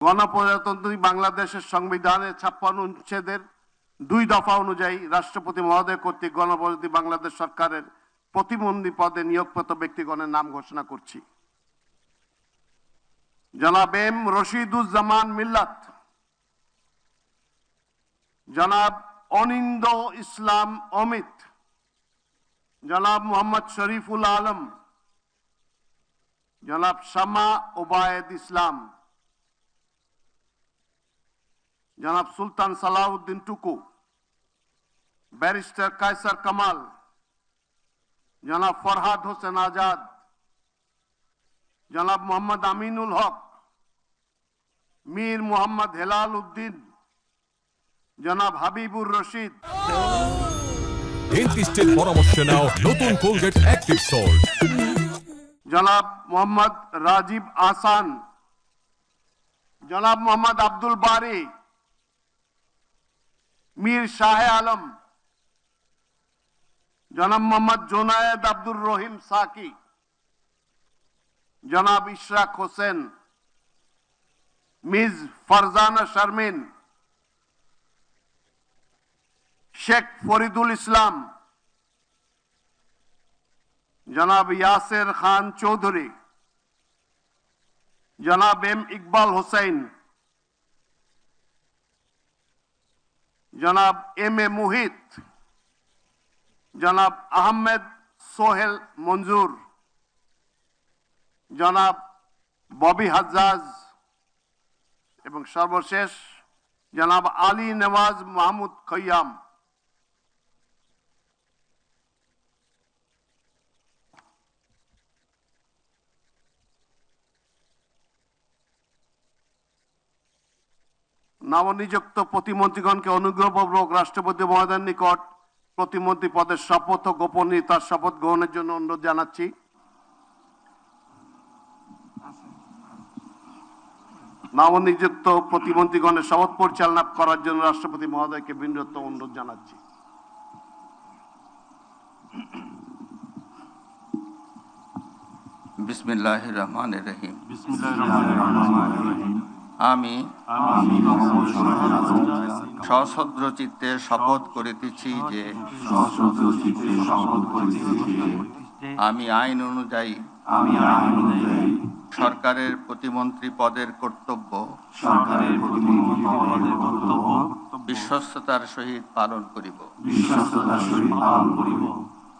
গণপ্রজাতন্ত্রী বাংলাদেশের সংবিধানের ছাপ্পান্ন অনুচ্ছেদের দুই দফা অনুযায়ী রাষ্ট্রপতি মহোদয় কর্তৃক গণপ্রজাতন্ত্রী বাংলাদেশ সরকারের প্রতিবন্ধী পদে নিয়োগপ্রাপ্ত ব্যক্তিগণের নাম ঘোষণা করছি। জনাব এম রশিদুজ্জামান মিল্লাত। জনাব অনিন্দ ইসলাম অমিত। জনাব মোহাম্মদ শরীফুল আলম। জনাব শামা ওবায়দ ইসলাম। জনাব সুলতান সালাউদ্দিন টুকু ব্যারিস্টার কায়সার কামাল জনাব ফরহাদ হোসেন আজাদ জনাব মোহাম্মদ আমিনুল হক মীর মোহাম্মদ হেলাল উদ্দিন জনাব হাবিবুর রশিদ। ডেন্টিস্টের পরামর্শ নাও নতুন কোলগেট অ্যাক্টিভ সল্ট জনাব মোহাম্মদ রাজীব আসান জনাব মোহাম্মদ আব্দুল বারি মীর শাহে আলম, জনাব মোহাম্মদ জোনায়েদ আব্দুর রহিম সাকি, জনাব ইশরাক হোসেন, মিস ফারজানা শারমিন, শেখ ফরিদুল ইসলাম, জনাব ইয়াসের খান চৌধুরী, জনাব এম ইকবাল হোসেন জনাব এম এ মুহিত, জনাব আহমেদ সোহেল মঞ্জুর, জনাব ববি হাজ্জাজ, এবং সর্বশেষ জনাব আলী নেওয়াজ মাহমুদ খৈয়াম। নবনিযুক্ত প্রতিমন্ত্রীগণকে অনুগ্রহপূর্বক রাষ্ট্রপতি মহোদয়ের নিকট প্রতিমন্ত্রী পদের শপথ ও গোপনীয়তার শপথ গ্রহণের জন্য অনুরোধ জানাচ্ছি। নবনিযুক্ত প্রতিমন্ত্রীগণের শপথ পরিচালনা করার জন্য রাষ্ট্রপতি মহোদয়কে বিনীত অনুরোধ জানাচ্ছি। বিসমিল্লাহ রহমান রহিম। আমি সশদ্র চিত্তে শপথ করিতেছি যে আমি আইন অনুযায়ী আমি সরকারের প্রতিমন্ত্রী পদের কর্তব্য সরকারের প্রতিনিধি পদের কর্তব্য বিশ্বস্ততার সহিত পালন করিব।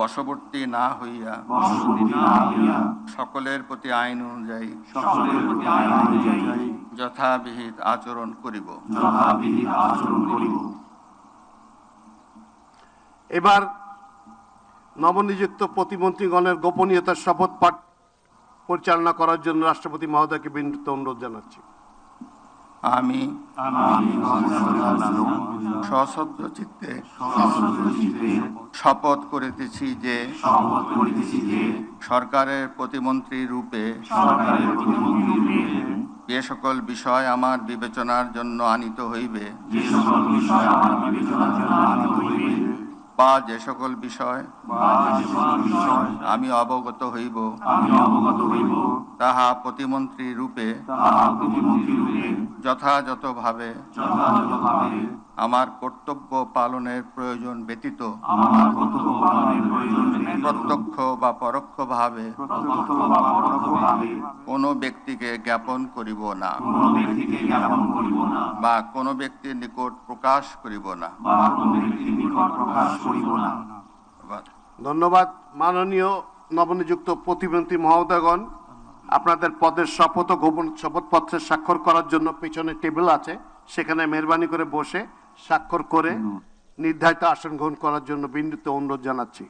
বশবর্তী না হইয়া সকলের প্রতি আইন অনুযায়ী সকলের প্রতি আইন অনুযায়ী যথাবিহিত আচরণ করিব। যথাবিহিত আচরণ করিব। এবার নবনিযুক্ত প্রতিমন্ত্রীগণের গোপনীয়তার শপথ পাঠ পরিচালনা করার জন্য রাষ্ট্রপতি মহোদয়কে বিনীত অনুরোধ জানাচ্ছি। আমি সশব্দ চিত্তে শপথ করিতেছি যে সরকারের প্রতিমন্ত্রী রূপে যে সকল বিষয় আমার বিবেচনার জন্য আনিত হইবে, বা যে সকল বিষয় আমি অবগত হইব। তাহা প্রতিমন্ত্রী রূপে যথাযথভাবে আমার কর্তব্য পালনের প্রয়োজন ব্যতীত প্রত্যক্ষ বা পরোক্ষভাবে কোনো ব্যক্তিকে জ্ঞাপন করিব না। বা কোনো ব্যক্তির নিকট প্রকাশ করিব না বা কোনো ব্যক্তির নিকট প্রকাশ করিব না ধন্যবাদ। মাননীয় নবনিযুক্ত প্রতিমন্ত্রী মহোদয়গণ। আপনাদের পদের শপথ ও গোপন শপথপত্রে স্বাক্ষর করার জন্য পিছনে টেবিল আছে। সেখানে মেহরবানি করে বসে স্বাক্ষর করে নির্ধারিত আসন গ্রহণ করার জন্য বিনীত অনুরোধ জানাচ্ছি।